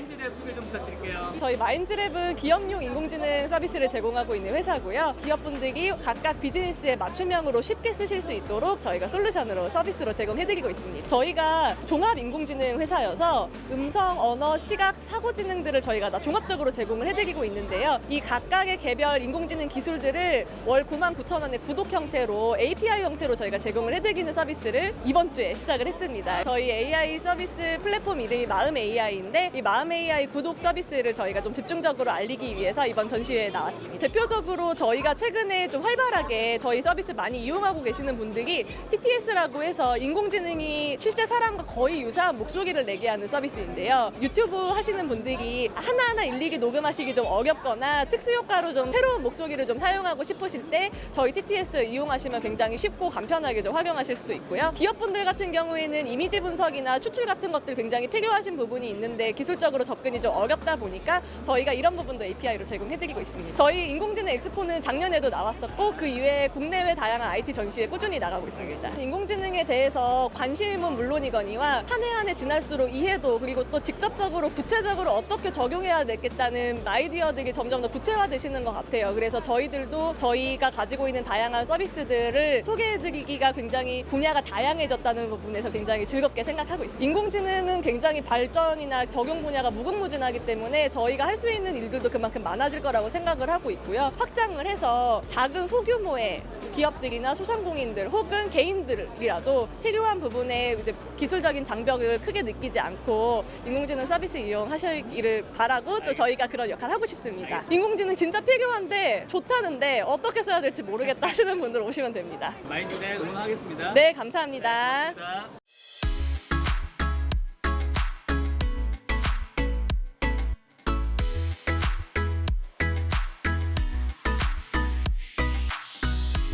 소개 좀 부탁드릴게요. 저희 마인즈랩은 기업용 인공지능 서비스를 제공하고 있는 회사고요. 기업분들이 각각 비즈니스에 맞춤형으로 쉽게 쓰실 수 있도록 저희가 솔루션으로 서비스로 제공해드리고 있습니다. 저희가 종합 인공지능 회사여서 음성, 언어, 시각, 사고 지능들을 저희가 다 종합적으로 제공을 해드리고 있는데요. 이 각각의 개별 인공지능 기술들을 월 9만 9천 원의 구독 형태로 API 형태로 저희가 제공을 해드리는 서비스를 이번 주에 시작을 했습니다. 저희 AI 서비스 플랫폼 이름이 마음 AI인데 이 마음 AI 구독 서비스를 저희가 좀 집중적으로 알리기 위해서 이번 전시회에 나왔습니다. 대표적으로 저희가 최근에 좀 활발하게 저희 서비스 많이 이용하고 계시는 분들이 TTS라고 해서 인공지능이 실제 사람과 거의 유사한 목소리를 내게 하는 서비스인데요. 유튜브 하시는 분들이 하나하나 일일이 녹음하시기 좀 어렵거나 특수 효과로 좀 새로운 목소리를 좀 사용하고 싶으실 때 저희 TTS 이용하시면 굉장히 쉽고 간편하게 좀 활용하실 수도 있고요. 기업분들 같은 경우에는 이미지 분석이나 추출 같은 것들 굉장히 필요하신 부분이 있는데 기술적 으로 접근이 좀 어렵다 보니까 저희가 이런 부분도 API로 제공해드리고 있습니다. 저희 인공지능 엑스포는 작년에도 나왔었고 그 이외에 국내외 다양한 IT 전시에 꾸준히 나가고 있습니다. 인공지능에 대해서 관심은 물론이거니와 한 해 한 해 지날수록 이해도 그리고 또 직접적으로 구체적으로 어떻게 적용해야 되겠다는 아이디어들이 점점 더 구체화되시는 것 같아요. 그래서 저희들도 저희가 가지고 있는 다양한 서비스들을 소개해드리기가 굉장히 분야가 다양해졌다는 부분에서 굉장히 즐겁게 생각하고 있습니다. 인공지능은 굉장히 발전이나 적용 분야 가 무궁무진하기 때문에 저희가 할 수 있는 일들도 그만큼 많아질 거라고 생각을 하고 있고요. 확장을 해서 작은 소규모의 기업들이나 소상공인들 혹은 개인들이라도 필요한 부분에 이제 기술적인 장벽을 크게 느끼지 않고 인공지능 서비스 이용하시기를 바라고 또 저희가 그런 역할을 하고 싶습니다. 인공지능 진짜 필요한데 좋다는데 어떻게 써야 될지 모르겠다 하시는 분들 오시면 됩니다. 마인드랩 응원하겠습니다. 네, 감사합니다. 감사합니다.